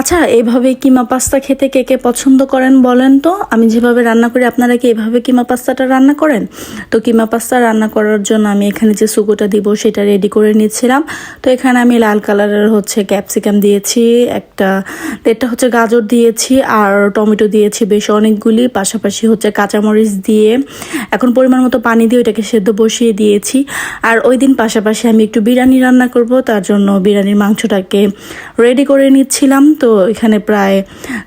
আচ্ছা এভাবে কিমা পাস্তা খেতে কে কে পছন্দ করেন বলেন তো? আমি যেভাবে রান্না করি, আপনারা কি এভাবে কিমা পাস্তাটা রান্না করেন? তো কিমা পাস্তা রান্না করার জন্য আমি এখানে যে সুগোটা দিব, সেটা রেডি করে নিচ্ছিলাম। তো এখানে আমি লাল কালারের হচ্ছে ক্যাপসিকাম দিয়েছি, একটা দেড়টা হচ্ছে গাজর দিয়েছি, আর টমেটো দিয়েছি বেশ অনেকগুলি, পাশাপাশি হচ্ছে কাঁচামরিচ দিয়ে। এখন পরিমাণ মতো পানি দিয়ে ওইটাকে সেদ্ধ বসিয়ে দিয়েছি। আর ওই দিন পাশাপাশি আমি একটু বিরিয়ানি রান্না করব, তার জন্য বিরিয়ানির মাংসটাকে রেডি করে নিচ্ছিলাম। তো এখানে প্রায়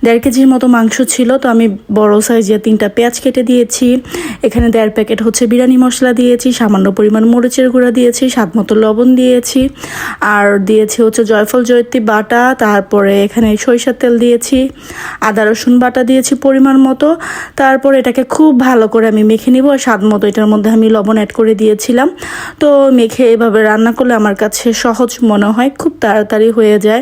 দেড় কেজির মতো মাংস ছিল। তো আমি বড় সাইজের তিনটা পেঁয়াজ কেটে দিয়েছি। এখানে দেড় প্যাকেট হচ্ছে বিরিয়ানি মশলা দিয়েছি, সামান্য পরিমাণ মরিচের গুঁড়া দিয়েছি, স্বাদ মতো লবণ দিয়েছি। আর দিয়েছি হচ্ছে জয়ফল, জয়ত্রী বাটা, তারপরে এখানে সরিষার তেল দিয়েছি। আদা, রসুন বাটা দিয়েছি পরিমাণ মতো। তারপর এটাকে খুব ভালো করে আমি মেখে নিব। আর স্বাদ মতো এটার মধ্যে আমি লবণ অ্যাড করে দিয়েছিলাম। তো মেখে এভাবে রান্না করলে আমার কাছে সহজ মনে হয়, খুব তাড়াতাড়ি হয়ে যায়।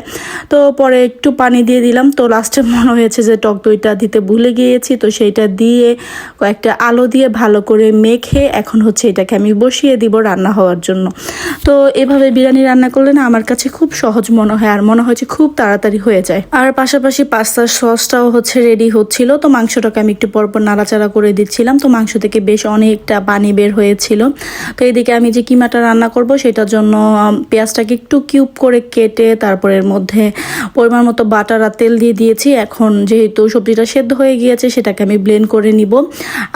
তো পরে একটু পানি দিয়ে দিলাম। তো লাস্টে মনে হয়েছে যে টক দইটা দিতে ভুলে গিয়েছি, তো সেইটা দিয়ে কয়েকটা আলো দিয়ে ভালো করে মেখে এখন হচ্ছে এটাকে আমি বসিয়ে দিব রান্না হওয়ার জন্য। তো এভাবে বিরিয়ানি রান্না করলে না আমার কাছে খুব সহজ মনে হয়, আর মনে হয়েছে খুব তাড়াতাড়ি হয়ে যায়। আর পাশাপাশি পাস্তার সসটাও হচ্ছে রেডি হচ্ছিল, তো মাংসটাকে আমি একটু পরপর নাড়াচাড়া করে দিচ্ছিলাম। তো মাংস থেকে বেশ অনেকটা পানি বের হয়েছিল। তো এদিকে আমি যে কিমাটা রান্না করব, সেটার জন্য পেঁয়াজটাকে একটু কিউব করে কেটে তারপরে এর মধ্যে পরিমাণ মতো বাটার আর তেল দিয়ে দিয়েছি। এখন যেহেতু সবজিটা সেদ্ধ হয়ে গিয়েছে, সেটাকে আমি ব্লেন্ড করে নিব।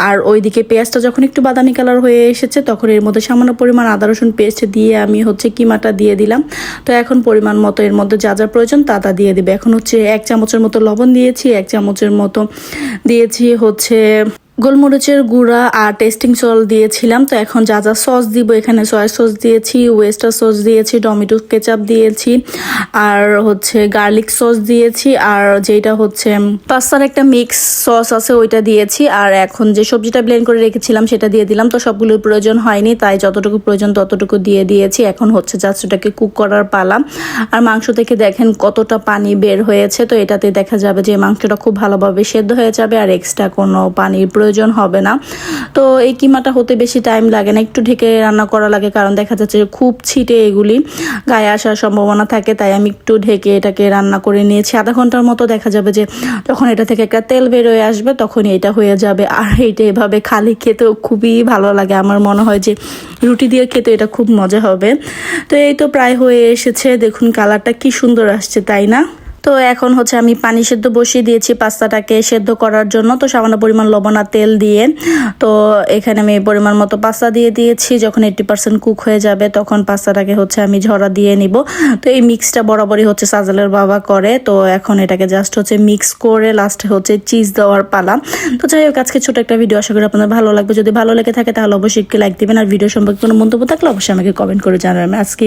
আর ওইদিকে পেঁয়াজটা যখন একটু বাদামি কালার হয়ে এসেছে, তখন এর মধ্যে সামান্য পরিমাণ আদা, রসুন পেস্ট দিয়ে আমি হচ্ছে কিমাটা দিয়ে দিলাম। তো এখন পরিমাণ মতো এর মধ্যে যা যা প্রয়োজন তা তা দিয়ে দিবে। এখন হচ্ছে এক চামচের মতো লবণ দিয়েছি, এক চামচের মতো দিয়েছি হচ্ছে গোলমরিচের গুঁড়া আর টেস্টিং সল দিয়েছিলাম, তো এখন যা যা সস দিব, এখানে সয়া সস দিয়েছি ওয়েস্টার সস দিয়েছি, টমেটো কেচাপ দিয়েছি, আর হচ্ছে গার্লিক সস দিয়েছি, আর যেটা হচ্ছে পাস্তার একটা মিক্স সস আছে, ওইটা দিয়েছি, আর এখন যে সবজিটা ব্লেন্ড করে রেখেছিলাম, সেটা দিয়ে দিলাম, তো সবগুলোর প্রয়োজন হয়নি, তাই যতটুকু প্রয়োজন ততটুকু দিয়ে দিয়েছি, এখন হচ্ছে জাস্ট কুক করার পালা। আর মাংস থেকে দেখেন কতটা পানি বের হয়েছে, তো এটাতে দেখা যাবে যে মাংসটা খুব ভালোভাবে সেদ্ধ হয়ে যাবে, আর এক্সট্রা কোনো পানির প্রয়োজন হবে না। তো এই কিমাটা হতে বেশি টাইম লাগে না, একটু ঢেকে রান্না করা লাগে, কারণ দেখা যাচ্ছে যে খুব ছিটে এগুলি, গায়ে আসার সম্ভাবনা থাকে, তাই আমি একটু ঢেকে এটাকে রান্না করে নিয়েছি। আধা ঘণ্টার মতো দেখা যাবে যে যখন এটা থেকে একটা তেল বেরোয় আসবে, তখনই এটা হয়ে যাবে। আর এইটা এভাবে খালি খেতেও খুবই ভালো লাগে। আমার মনে হয় যে রুটি দিয়ে খেতে এটা খুব মজা হবে। তো এই তো প্রায় হয়ে এসেছে। দেখুন কালারটা কি সুন্দর আসছে, তাই না? তো এখন হচ্ছে আমি পানি সেদ্ধ বসিয়ে দিয়েছি পাস্তাটাকে সেদ্ধ করার জন্য। তো সামান্য পরিমাণ লবণ আর তেল দিয়ে। তো এখানে আমি পরিমাণ মতো পাস্তা দিয়ে দিয়েছি। যখন এইট্টি পার্সেন্ট কুক হয়ে যাবে তখন পাস্তাটাকে হচ্ছে আমি ঝরা দিয়ে নিব। তো এই মিক্সটা বরাবরই হচ্ছে সাজালের বাবা করে। তো এখন এটাকে জাস্ট হচ্ছে মিক্স করে লাস্টে হচ্ছে চিজ দেওয়ার পালা। তো যাই হোক, আজকে ছোট একটা ভিডিও আশা করি আপনাদের ভালো লাগবে। যদি ভালো লেগে থাকে তাহলে অবশ্যই একটি লাইক দিবেন। আর ভিডিও সম্পর্কে কোনো মন্তব্য থাকলে অবশ্যই আমাকে কমেন্ট করে জানাবেন। আজকে